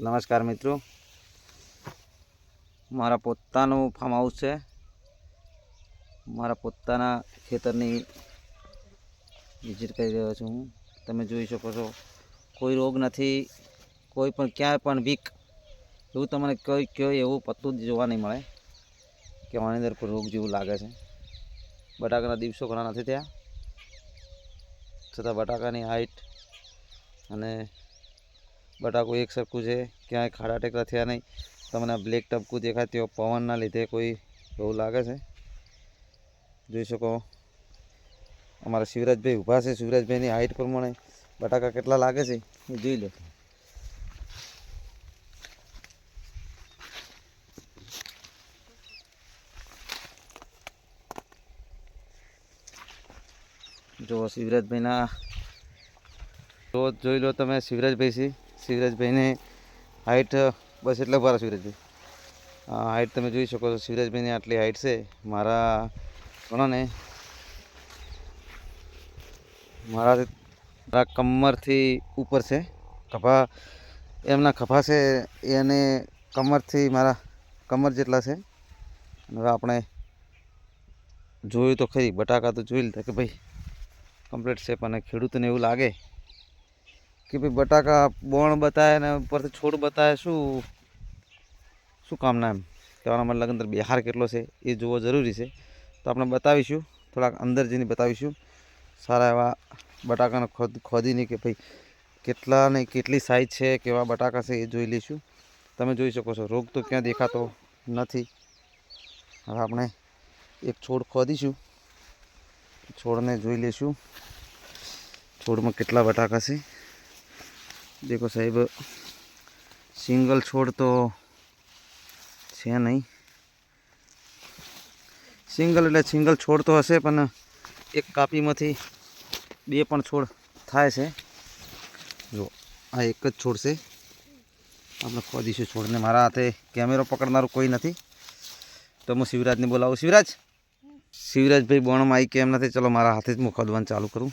નમસ્કાર મિત્રો. મારા પોતાનું ફાર્મ હાઉસ છે. મારા પોતાના ખેતરની વિઝિટ કરી રહ્યો છું હું. તમે જોઈ શકો છો, કોઈ રોગ નથી, કોઈ પણ ક્યાંય પણ વીક એવું તમને કોઈ કયો એવું પત્તું જ જોવા નહીં મળે કે આની અંદર કોઈ રોગ જેવું લાગે છે. બટાકાના દિવસો ઘણા નથી થયા. છતાં બટાકાની હાઈટ અને બટાકું એક સરખું છે, ક્યાંય ખાડા ટેકરા થયા નહીં. તમને બ્લેક ટપકું દેખાય તેઓ પવનના લીધે કોઈ એવું લાગે છે? જોઈ શકો. અમારા શિવરાજભાઈ ઊભા છે. શિવરાજભાઈની હાઇટ પ્રમાણે બટાકા કેટલા લાગે છે? એ જોઈ લો જો શિવરાજભાઈના. તો જોઈ લો તમે શિવરાજભાઈ છે. શિવરાજભાઈને હાઇટ બસ એટલા ભારે શિવરાજભાઈ હાઇટ તમે જોઈ શકો છો શિવરાજભાઈની આટલી હાઇટ છે. મારા ગણોને મારા મારા કમરથી ઉપર છે. ખભા એમના ખભા છે, એને કમરથી મારા કમર જેટલા છે. હવે આપણે જોયું તો ખરી, બટાકા તો જોઈ લીધા કે ભાઈ કમ્પ્લીટ છે પણ ખેડૂતને એવું લાગે. કે ભાઈ બટાકા બોણ બતાવે ને ઉપરથી છોડ બતાવે શું? શું કામના એમ? કહેવાના મતલબ અંદર બિહાર કેટલો છે એ જોવો જરૂરી છે. તો આપણે બતાવીશું, થોડાક અંદર જઈને બતાવીશું. સારા એવા બટાકાને ખોદ, ખોદીને કે ભાઈ કેટલા ને કેટલી સાઈઝ છે, કેવા બટાકા છે એ જોઈ લઈશું. તમે જોઈ શકો છો, રોગ તો ક્યાં દેખાતો નથી. હવે આપણે એક છોડ ખોદીશું. છોડને જોઈ લઈશું. છોડમાં કેટલા બટાકા છે. દેખો સાહેબ સિંગલ છોડ તો છે નહીં સિંગલ એટલે સિંગલ છોડ તો હશે, પણ એક કાપીમાંથી બે પણ છોડ થાય છે. જો, આ એક જ છોડ છે. આપણે ખોદીશું છોડને. મારા હાથે કેમેરો પકડનારું કોઈ નથી. તો હું શિવરાજને બોલાવું. શિવરાજ? શિવરાજભાઈ બોણમાં આવી કેમ નથી. ચલો, મારા હાથે જ હું ખોદવાનું ચાલુ કરું.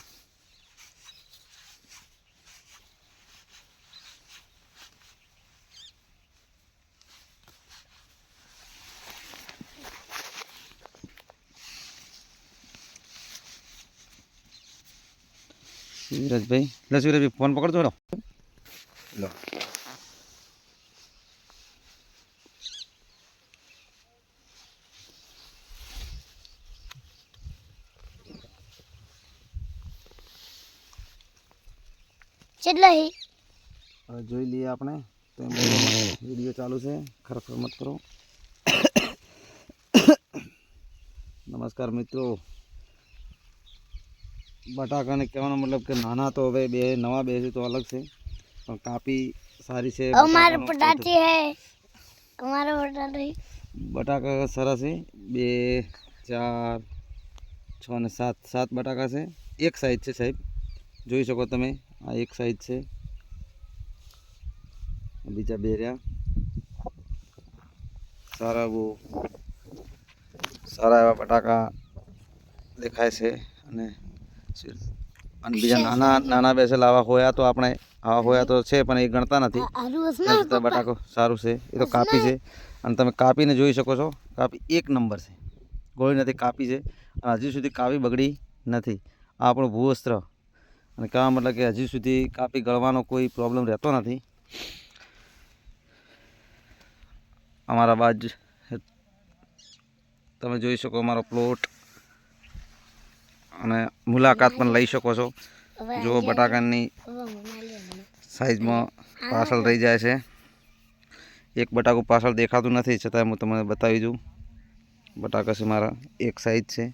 શિવરાજભાઈ લે શિવરાજભાઈ ફોન પકડજો લો લો. કેટલા હે? જોઈ લઈએ આપણે. તો વીડિયો ચાલુ છે. ખરેખર મત કરો. નમસ્કાર મિત્રો. બટાકાને કહેવાનો મતલબ કે નાના તો હવે બે નવા બે છે તો અલગ છે. પણ કાપી સારી છે અમારે બટાટી હે. અમારે બટાટી? બટાકા સરસ છે. બે ચાર છ ને સાત. સાત બટાકા છે. એક સાઈઝ છે સાહેબ. જોઈ શકો તમે આ એક સાઈઝ છે. બીજા બે રહ્યા. સારા બહુ. સારા એવા બટાકા દેખાય છે અને અને બીજા નાના નાના બેસેલ આવા હોયા તો આપણે આવા હોયા તો છે પણ એ ગણતા નથી. બટાકો સારું છે એ તો કાપી છે. અને તમે કાપીને જોઈ શકો છો કાપી એક નંબર છે. ગોળી નથી કાપી છે અને હજી સુધી કાપી બગડી નથી. આ આપણું ભૂવસ્ત્ર. અને કહેવા મતલબ કે હજી સુધી કાપી ગળવાનો કોઈ પ્રોબ્લેમ રહેતો નથી. અમારા બાજ તમે જોઈ શકો અમારો પ્લોટ અને મુલાકાત પણ લઈ શકો છો. જો બટાકાની સાઈઝમાં પાછળ રહી જાય છે. એક બટાકું પાછળ દેખાતું નથી, છતાં હું તમને બતાવી દઉં. બટાકા છે મારા, એક સાઈઝ છે.